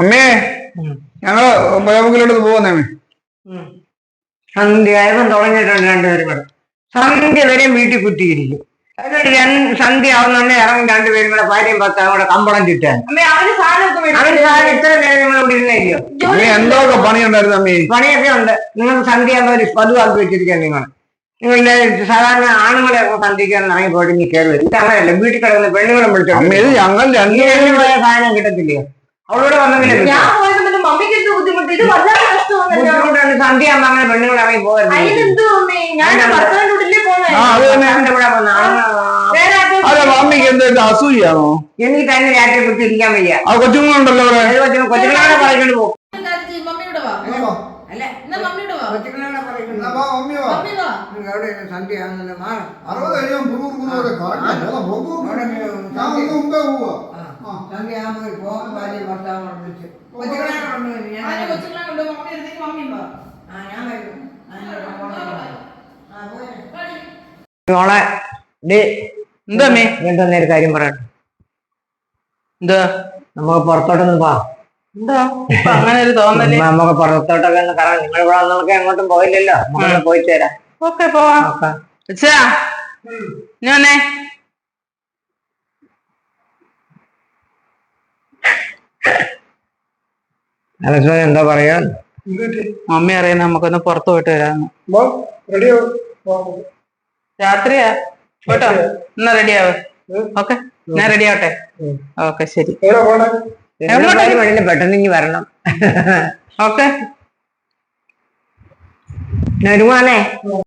അമ്മേ ഞങ്ങൾ പുഴമുക്കിലോട്ട് പോകുന്നേ അമ്മേ. സന്ധ്യയായപ്പം തുടങ്ങിയിട്ടുണ്ട് രണ്ടുപേരും കൂടെ. സന്ധ്യ വരെ വീട്ടിൽ കുത്തിയിരിക്കും. സന്ധ്യ ആവുന്നുണ്ടെ ഇറങ്ങി രണ്ടുപേരും കൂടെ ഭാര്യയും ഭർത്താവും കൂടെ കമ്പളം ചുറ്റാൻ. സാധനം ഇത്ര നേരം നിങ്ങൾ ഇവിടെ ഇരുന്നില്ലയോ? എന്തൊക്കെ പണിയുണ്ടായിരുന്നു അമ്മേ? പണിയൊക്കെ ഉണ്ട്. നിങ്ങൾ സന്ധ്യ ആകുമ്പോൾ ഒരു പതിവാക്കി വെച്ചിരിക്കാൻ നിങ്ങൾ. നിങ്ങളുടെ സാധാരണ ആണുങ്ങളെ സന്ധിക്കാൻ ഇറങ്ങി പോയിട്ട് നീ കയറി വരും. ഇത് അങ്ങനെയല്ല വീട്ടിൽ കിടക്കുന്ന പെണ്ണുങ്ങളും വിളിച്ചു ഞങ്ങൾ സാധനം കിട്ടത്തില്ലയോ? അവളോട് വന്നെങ്കിലേ. ഞാൻ പോയത് പിന്നെ മമ്മിക്ക് എന്ത് ബുദ്ധിമുട്ട്? ഇത് വല്ലാതെ കഷ്ടമാണല്ലോ ബുദ്ധിമുട്ടുണ്ട് സന്ധ്യ ആകുമ്പോൾ അങ്ങനെ പെണ്ണുങ്ങൾ ഇറങ്ങി പോകരുത് അതിനെന്തോ അമ്മേ ഞാൻ ഭർത്താവിന്റെ അത് മമ്മിക്ക് എന്തായിട്ട് അസൂയാണോ എനിക്ക് തന്നെ രാത്രി കുത്തി ഇരിക്കാൻ വയ്യ. ആ കൊച്ചുങ്ങളുണ്ടല്ലോ അവിടെ ഏത് കൊച്ചു? കൊച്ചുങ്ങളെ പറഞ്ഞിട്ട് പോകും മമ്മിയോട് വാ. അല്ല എന്നാ മമ്മിയോട് വാ. കൊച്ചുങ്ങളെ പറഞ്ഞിട്ട് എന്നാ വാ, മമ്മി വാ. അവിടെ സന്ധ്യ ആകുന്നത് മാ അറുപത് കഴിയാൻ പുറു പുറു വരെ മുമ്പേ അല്ല അവിടെ ഞാൻ ഭാര്യ ഭർത്താവ് വിളിച്ച് കൊച്ചുകളെ കൊണ്ടുവരും ഞാൻ ആരെ കൊച്ചുങ്ങളെ കൊണ്ട് മമ്മി എടുത്തേക്ക് മമ്മി വാ. ആ ഞാൻ വരും. ആ, ഞാൻ വരാം. ആ, പോരെ. കളി. മോളെ ഡേ എന്താ അമ്മേ? ഒരു കാര്യം പറയണം? എന്താ? നമുക്ക് പുറത്തോട്ടൊന്ന് പോവാം. എന്താ? ഇപ്പൊ അങ്ങനെ ഒരു തോന്നൽ. ഉമ്മ, നമുക്ക് പുറത്തോട്ടൊക്കെ ഒന്ന് കറങ്ങാം. നിങ്ങൾ ഇവിടെ വന്നൊക്കെ എങ്ങോട്ടും പോയില്ലല്ലോ. നമുക്ക് പോയി വരാം. ഓക്കെ പോവാ. അച്ഛാ ഞാനേ അലക്സോ എന്താ പറയാ? മമ്മി അറിയുന്ന നമുക്കൊന്ന് പുറത്തു പോയിട്ട് വരാന്ന്. രാത്രിയാ? കേട്ടോ? എന്നാ റെഡി ആവ്? ഓക്കെ ഞാൻ റെഡി ആവട്ടെ? ഓക്കെ ശരി. പെട്ടെന്ന് ഇനി വരണം. ഓക്കെ. വരുമാനേ